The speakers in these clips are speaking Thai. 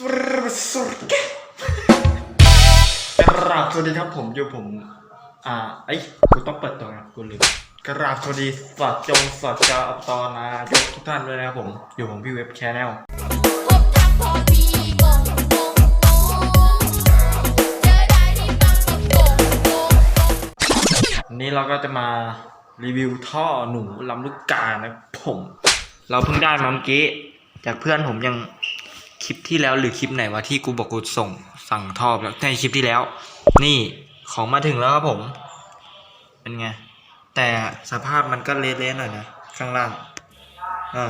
สุดแกกราบสวัสดีครับผมอยู่ผม อ่าไอ้กูต้องเปิดตัวนะกูลืมกราบสวัสดีสวัสดจงสวัสดจาอัปตอนายกทุกท่านด้วยนะครับผม อยู่ผมพี่เว็บแชนแนลพบทักพอดีงงงงงเจอได้ที่บางประกงงงวันนี้เราก็จะมารีวิวท่อหนูลำลูกกานะผม เราเพิ่งได้มาเมื่อกี้ จากเพื่อนผมยัง ลิปที่แล้วหรือคลิปไหนวะที่กูบอกกูส่งสั่งท่อแล้วในคลิปที่แล้ว นี่ของมาถึงแล้วครับผม เป็นไง แต่สภาพมันก็เละๆหน่อยนะข้างล่างอ่า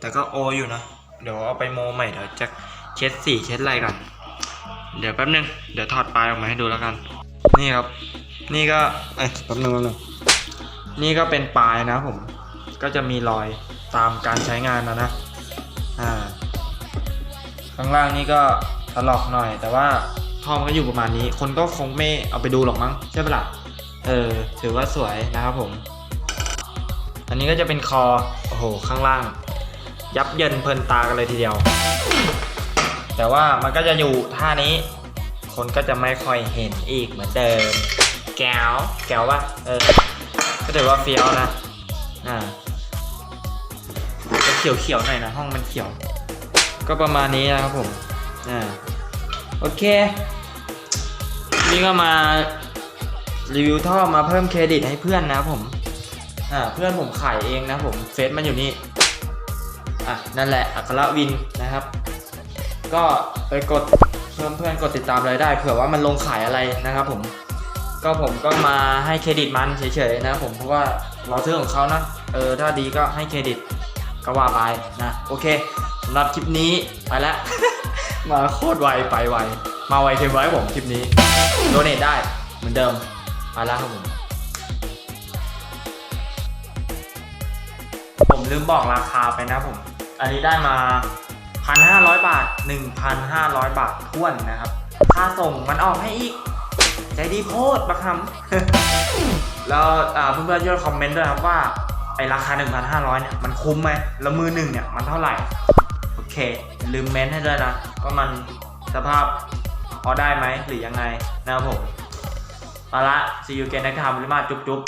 แต่ก็โออยู่นะ เดี๋ยวเอาไปโมใหม่เดี๋ยวจะเช็ดสีเช็ดอะไรก่อนเดี๋ยวแป๊บนึง เดี๋ยวถอดปลายออกมาให้ดูแล้วกัน นี่ครับ นี่ก็เอ้ยแป๊บนึงแป๊บนึงนี่ก็เป็นปลายนะผม ก็จะมีรอยตามการใช้งานนะนะ อ่า ข้างล่างนี่ก็ถลอกหน่อย แต่ว่าท่อมันก็อยู่ประมาณนี้ คนก็คงไม่เอาไปดูหรอกมั้งใช่ปะล่ะเออ ถือว่าสวยนะครับผม อันนี้ก็จะเป็นคอ โอ้โห ข้างล่าง ยับเยินเพลินตากันเลยทีเดียว แต่ว่ามันก็จะอยู่ท่านี้ คนก็จะไม่ค่อยเห็นอีกเหมือนเดิม แก้ว แก้วป่ะ เออ ก็ถือว่าเฟี้ยวนะ อ่าจะเขียวๆหน่อยนะ ห้องมันเขียว ก็ประมาณนี้นะครับผมอ่าโอเค นี่ก็มารีวิวท่อมาเพิ่มเครดิตให้เพื่อนนะครับผมอ่าเพื่อนผมขายเองนะผมเฟซมันอยู่นี่อะนั่นแหละอัครวินนะครับ ก็ไปกดเพิ่มเพื่อนกดติดตามเลยได้เผื่อว่ามันลงขายอะไรนะครับผมก็ผมก็มาให้เครดิตมันเฉยๆนะผมเพราะว่าเราซื้อของเขานะเออถ้าดีก็ให้เครดิตก็ว่าไปนะโอเค สำหรับคลิปนี้ไปแล้วมาโคตรไวไปไว มาไวเทมไว้ผมคลิปนี้โดเนทได้เหมือนเดิมไปแล้วครับผม ผมลืมบอกราคาไปนะผม อันนี้ได้มา 1,500 บาท 1,500 บาทท้วนนะครับ ค่าส่งมันออกให้อีก ใจดีโพดประคำแล้วอ่าเพื่อนๆช่วยคอมเมนต์ด้วยครับว่าไอราคา 1,500 เนี่ย มันคุ้มไหมแล้วมือหนึ่งเนี่ย มันเท่าไหร่ เค ลืมเมนต์ให้ด้วยนะว่ามันสภาพพอได้ไหมหรือยังไงนะครับผมเอาละ see you again next time ลิมาจุ๊บจุ๊บ